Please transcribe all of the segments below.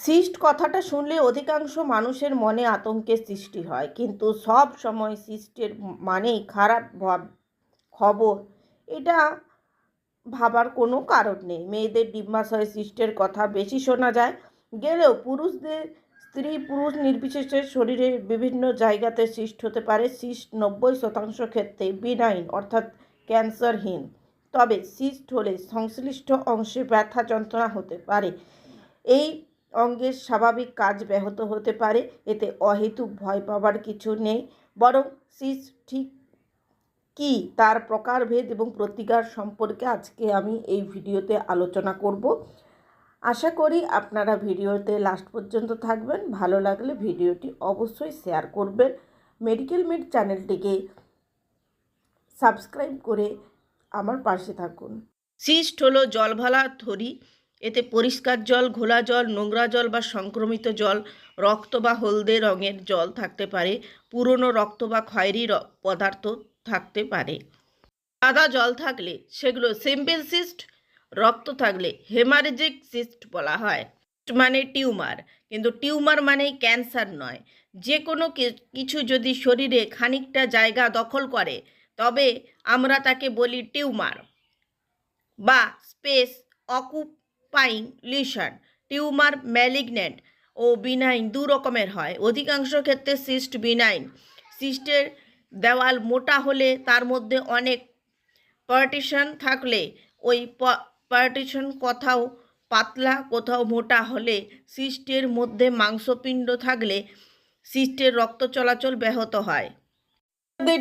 Cyst কথাটা শুনলে অধিকাংশ মানুষের মনে আতঙ্কের সৃষ্টি হয়। কিন্তু সব সময় সিস্টের মানেই খারাপ খবর, এটা ভাবার কোনো কারণ নেই। মেয়েদের ডিম্বাশয় সিস্টের কথা বেশি শোনা যায়। গেলেও পুরুষদের, স্ত্রী, পুরুষ নির্বিশেষে শরীরের বিভিন্ন জায়গাতে সিস্ট হতে পারে। সিস্ট নব্বই শতাংশ ক্ষেত্রে বিনাইন অর্থাৎ ক্যান্সারহীন তবে সিস্ট হলে সংশ্লিষ্ট অংশে ব্যথা যন্ত্রণা হতে পারে। এই অঙ্গের স্বাভাবিক কাজ ব্যাহত হতে পারে। এতে অহেতুক ভয় পাবার কিছু নেই। বরং সিস্ট ঠিক কী তার প্রকারভেদ এবং প্রতিকার সম্পর্কে আজকে আমি এই ভিডিওতে আলোচনা করব। আশা করি আপনারা ভিডিওতে লাস্ট পর্যন্ত থাকবেন। ভালো লাগলে ভিডিওটি অবশ্যই শেয়ার করবেন। মেডিকেল মিড চ্যানেলটিকে সাবস্ক্রাইব করে আমার পাশে থাকুন। সিস্ট হলো জলভালা থরি। এতে পরিষ্কার জল, ঘোলা জল, নোংরা জল বা সংক্রমিত জল, রক্ত বা হলদে রঙের জল থাকতে পারে। পুরনো রক্ত বা খয়েরি পদার্থ থাকতে পারে। সাদা জল থাকলে সেগুলো সিম্পল সিস্ট রক্ত থাকলে হেমারেজিক সিস্ট বলা হয়। মানে টিউমার, কিন্তু টিউমার মানেই ক্যান্সার নয়। যে কোনো কিছু যদি শরীরে খানিকটা জায়গা দখল করে, তবে আমরা তাকে বলি টিউমার বা space occupying lesion, tumour, malignant ও বিনাইন দু রকমের হয়। অধিকাংশ ক্ষেত্রে সিস্ট বিনাইন। সিস্টের দেওয়াল মোটা হলে তার মধ্যে অনেক পার্টিশন থাকলে ওই পার্টিশন কোথাও পাতলা, কোথাও মোটা হলে সিস্টের মধ্যে মাংসপিণ্ড থাকলে সিস্টের রক্ত চলাচল ব্যাহত হয়।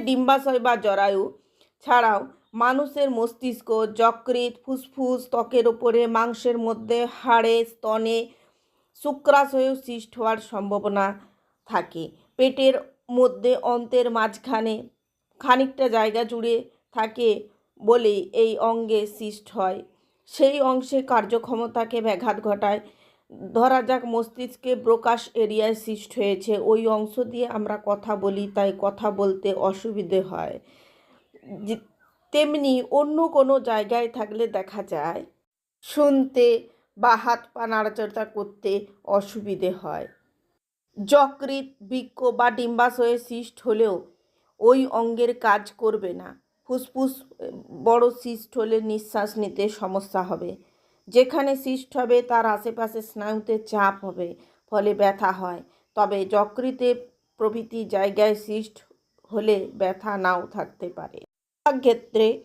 ডিম্বাশয় বা জরায়ু ছাড়াও মানুষের মস্তিষ্ক যকৃৎ, ফুসফুস, ত্বকের ওপরে, মাংসের মধ্যে, হাড়ে, স্তনে শুক্রাশয়েও সৃষ্ট হওয়ার সম্ভাবনা থাকে। পেটের মধ্যে অন্তের মাঝখানে খানিকটা জায়গা জুড়ে থাকে বলে এই অঙ্গে সৃষ্ট হয়। সেই অংশে কার্যক্ষমতাকে ব্যাঘাত ঘটায়। ধরা যাক, মস্তিষ্কে ব্রোকাস এরিয়ায় সৃষ্ট হয়েছে। ওই অংশ দিয়ে আমরা কথা বলি, তাই কথা বলতে অসুবিধে হয়। তেমনি অন্য কোনো জায়গায় থাকলে দেখা যায়, শুনতে বা হাত পা নাড়াচাড়া করতে অসুবিধে হয়। যকৃৎ, বৃক্ক বা ডিম্বাশয়ে সিস্ট হলেও ওই অঙ্গের কাজ করবে না। ফুসফুস, বড় সিস্ট হলে নিঃশ্বাস নিতে সমস্যা হবে। যেখানে সিস্ট হবে, তার আশেপাশে স্নায়ুতে চাপ হবে, ফলে ব্যথা হয়। তবে যকৃতে প্রভৃতি জায়গায় সিস্ট হলে ব্যথা নাও থাকতে পারে। ক্ষেত্রে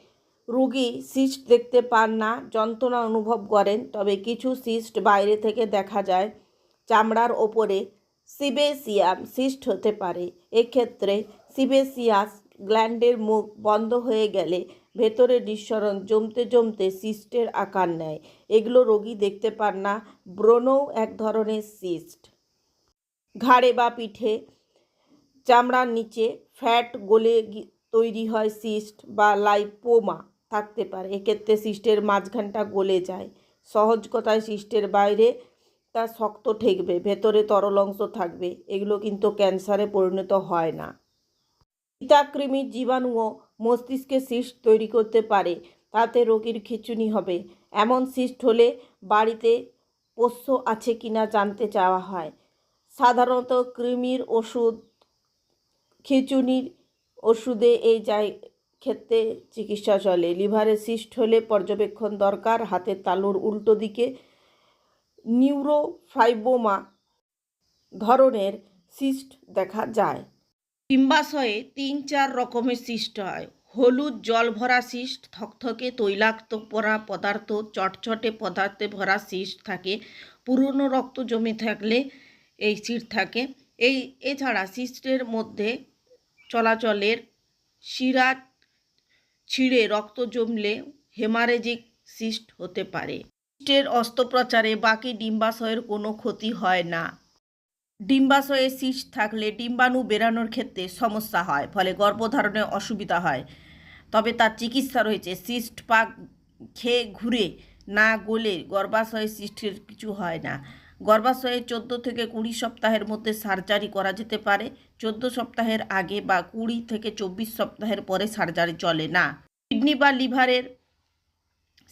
রুগী সিস্ট দেখতে পান না, যন্ত্রণা অনুভব করেন, তবে কিছু সিস্ট বাইরে থেকে দেখা যায় চামড়ার ওপরে। সিবেসিয়াম সিস্ট হতে পারে। এক্ষেত্রে সিবেসিয়াস গ্ল্যান্ডের মুখ বন্ধ হয়ে গেলে ভেতরে নিঃসরণ জমতে জমতে সিস্টের আকার নেয়। এগুলো রোগী দেখতে পান না, ব্রণও এক ধরনের সিস্ট। ঘাড়ে বা পিঠে, চামড়ার নিচে ফ্যাট গলে তৈরি হয় সিস্ট বা লাইপোমা থাকতে পারে। এক্ষেত্রে সিস্টের মাঝখানটা গলে যায়। সহজ কথায় সিস্টের বাইরে তা শক্ত ঠেকবে, ভেতরে তরল অংশ থাকবে। এগুলো কিন্তু ক্যান্সারে পরিণত হয় না। পিতাকৃমির জীবাণুও মস্তিষ্কে সিস্ট তৈরি করতে পারে। তাতে রোগীর খিঁচুনি হবে। এমন সিস্ট হলে বাড়িতে পোষ্য আছে কিনা জানতে চাওয়া হয়। সাধারণত কৃমির ওষুধ, খিঁচুনির ওষুধে এই যাই ক্ষেত্রে চিকিৎসা চলে। লিভারে সিস্ট হলে পর্যবেক্ষণ দরকার হাতের তালুর উল্টো দিকে। নিউরোফাইবোমা ধরনের সিস্ট দেখা যায়। ডিম্বাশয়ে তিন চার রকমের সিস্ট হয়। হলুদ জল ভরা সিস্ট, থকথকে তৈলাক্ত পরা পদার্থ, চটচটে পদার্থে ভরা সিস্ট থাকে। পুরনো রক্ত জমে থাকলে এই সিস্ট থাকে। এই, এছাড়া সিস্টের মধ্যে চলাচলের শিরা ছিঁড়ে রক্ত জমলে হেমারেজিক সিস্ট হতে পারে। সিস্টের অস্ত্রোপচারে বাকি ডিম্বাশয়ের কোনো ক্ষতি হয় না। ডিম্বাশয়ে সিস্ট থাকলে ডিম্বাণু বেরানোর ক্ষেত্রে সমস্যা হয়, ফলে গর্ভধারণে অসুবিধা হয়। তবে তার চিকিৎসা রয়েছে। সিস্ট পাক খেয়ে ঘুরে না গলে গর্ভাশয়ে সিস্টের কিছু হয় না। গর্ভাশয়ে চোদ্দ থেকে কুড়ি সপ্তাহের মধ্যে সার্জারি করা যেতে পারে। চোদ্দ সপ্তাহের আগে বা কুড়ি থেকে চব্বিশ সপ্তাহের পরে সার্জারি চলে না। কিডনি বা লিভারের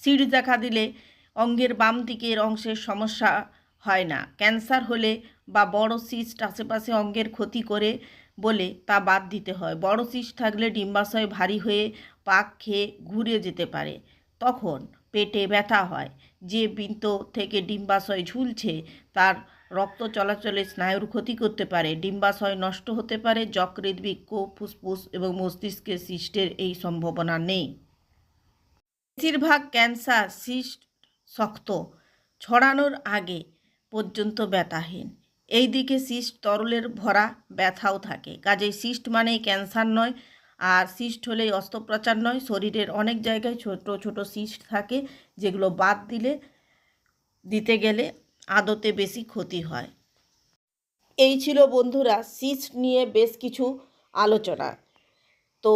সিঁড়ি দেখা দিলে অঙ্গের বাম দিকের অংশের সমস্যা হয় না। ক্যান্সার হলে বা বড় সিস্ট আশেপাশে অঙ্গের ক্ষতি করে বলে তা বাদ দিতে হয়। বড় সিস্ট থাকলে ডিম্বাশয় ভারী হয়ে পাক খেয়ে ঘুরে যেতে পারে। তখন পেটে ব্যথা হয়। যে বৃন্ত থেকে ডিম্বাশয় ঝুলছে, তার রক্ত চলাচলে স্নায়ুর ক্ষতি করতে পারে। ডিম্বাশয় নষ্ট হতে পারে যকৃৎ বৃক্ষ ফুসফুস এবং মস্তিষ্কের সিস্টের এই সম্ভাবনা নেই। বেশিরভাগ ক্যান্সার সিস্ট শক্ত, ছড়ানোর আগে পর্যন্ত ব্যথাহীন। এই দিকে সিস্ট তরলের ভরা ব্যথাও থাকে। কাজেই সিস্ট মানেই ক্যান্সার নয় আর সিস্ট হলেই অস্ত্রোপচার নয়, শরীরের অনেক জায়গায় ছোট ছোট সিস্ট থাকে যেগুলো বাদ দিলে, দিতে গেলে আদতে বেশি ক্ষতি হয়। এই ছিল বন্ধুরা, সিস্ট নিয়ে বেশ কিছু আলোচনা। তো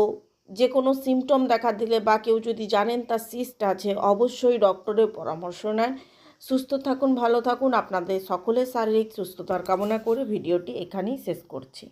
যে কোনো সিমটম দেখা দিলে বা কেউ যদি জানেন তার সিস্ট আছে, অবশ্যই ডক্টরের পরামর্শ নেন। সুস্থ থাকুন, ভালো থাকুন। আপনাদের সকলের শারীরিক সুস্থতার কামনা করে ভিডিওটি এখানেই শেষ করছি।